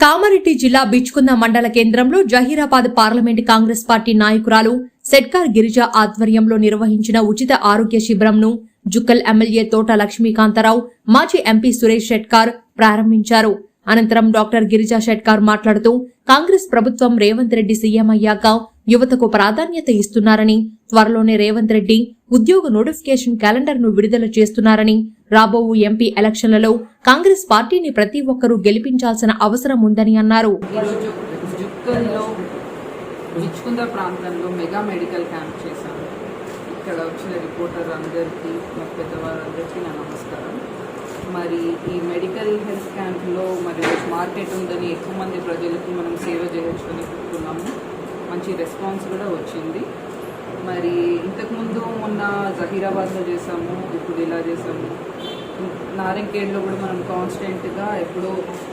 కామారెడ్డి జిల్లా బిచ్కుంద మండల కేంద్రంలో జహీరాబాద్ పార్లమెంట్ కాంగ్రెస్ పార్టీ నాయకురాలు సెట్కార్ గిరిజ ఆధ్వర్యంలో నిర్వహించిన ఉచిత ఆరోగ్య శిబిరంను జుక్కల్ ఎమ్మెల్యే తోట లక్ష్మీకాంతారావు మాజీ ఎంపీ సురేష్ షెట్కార్ ప్రారంభించారు. అనంతరం డాక్టర్ గిరిజా షెట్కార్ మాట్లాడుతూ కాంగ్రెస్ ప్రభుత్వం రేవంత్ రెడ్డి సీఎం అయ్యాక యువతకు ప్రాధాన్యత ఇస్తున్నారని త్వరలోనే రేవంత్ రెడ్డి ఉద్యోగ నోటిఫికేషన్ క్యాలెండర్ను విడుదల చేస్తున్నారని రాబోవు ఎంపీ ఎలక్షన్లలో కాంగ్రెస్ పార్టీని ప్రతి ఒక్కరూ గెలిపించాల్సిన అవసరం ఉందని అన్నారు. ఈరోజు ప్రాంతంలో మెగా మెడికల్ క్యాంప్ చేశాను ఇక్కడ వచ్చిన రిపోర్టర్ అందరికీ మా పెద్దవారందరికీ నా నమస్కారం. మరి ఈ మెడికల్ హెల్త్ క్యాంప్లో మరి మార్కెట్ ఉందని ఎక్కువ మంది ప్రజలకు మనం సేవ చేయొచ్చు అని చెప్తున్నాము మంచి రెస్పాన్స్ కూడా వచ్చింది. మరి ఇంతకుముందు మొన్న జహీరాబాద్లో చేసాము ఇప్పుడు ఇలా చేసాము నారంకేడ్లో కూడా మనం కాన్స్టెంట్గా ఎప్పుడో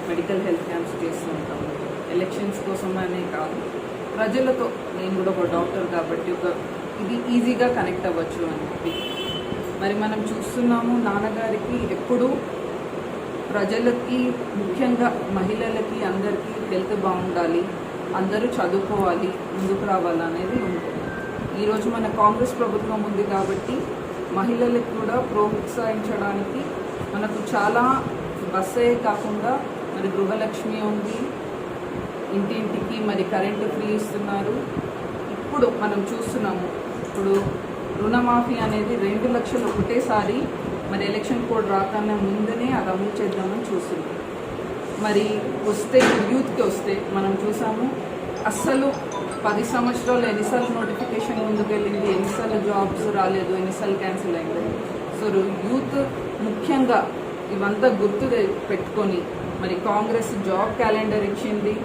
మెడికల్ హెల్త్ క్యాంప్స్ చేస్తుంటాము ఎలక్షన్స్ కోసం అనే కాదు. ప్రజలతో నేను కూడా ఒక డాక్టర్ కాబట్టి ఒక ఇది ఈజీగా కనెక్ట్ అవ్వచ్చు అని చెప్పి. మరి మనం చూస్తున్నాము నాన్నగారికి ఎప్పుడు ప్రజలకి ముఖ్యంగా మహిళలకి అందరికీ హెల్త్ బాగుండాలి. అందరూ చదువుకోవాలి ముందుకు రావాలి అనేది ఉంటుంది ఈరోజు మన కాంగ్రెస్ ప్రభుత్వం ఉంది కాబట్టి మహిళలకు కూడా ప్రోత్సహించడానికి మనకు చాలా బస్సే కాకుండా మరి గృహలక్ష్మి ఉంది. ఇంటింటికి మరి కరెంటు ఫ్రీ ఇస్తున్నారు. ఇప్పుడు మనం చూస్తున్నాము ఇప్పుడు రుణమాఫీ అనేది రెండు లక్షలు ఒకటేసారి మరి ఎలక్షన్ కోడ్ రాకన్నా ముందునే అది అమలు చేద్దామని చూస్తున్నాం. మరి వస్తే యూత్కి వస్తే మనం చూసాము అస్సలు పది సంవత్సరాలు ఎన్నిసార్లు నోటిఫికేషన్ ముందుకు వెళ్ళింది ఎన్నిసార్లు జాబ్స్ రాలేదు ఎన్నిసార్లు క్యాన్సిల్ అయింది. సో యూత్ ముఖ్యంగా ఇవంతా గుర్తు పెట్టుకొని మరి కాంగ్రెస్ జాబ్ క్యాలెండర్ ఇచ్చింది.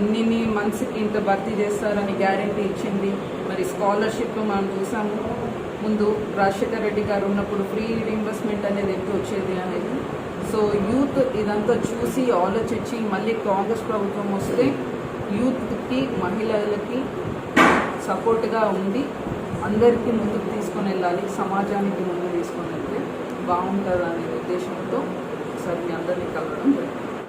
ఇన్నిన్ని మంత్స్కి ఇంత భర్తీ చేస్తారని గ్యారంటీ ఇచ్చింది. మరి స్కాలర్షిప్ మనం చూసాము. ముందు రాజశేఖర రెడ్డి గారు ఉన్నప్పుడు ఫ్రీ రీఇంబర్స్మెంట్ అనేది ఎంత వచ్చేది అనేది సో యూత్ ఇదంతా చూసి ఆలోచించి మళ్ళీ కాంగ్రెస్ ప్రభుత్వం వస్తే యూత్కి మహిళలకి సపోర్ట్గా ఉండి అందరికీ ముందుకు తీసుకొని వెళ్ళాలి సమాజానికి ముందుకు తీసుకొని వెళ్తే బాగుంటుంది అనే ఉద్దేశంతో ఒకసారి మీ అందరినీ కలవడం జరిగింది.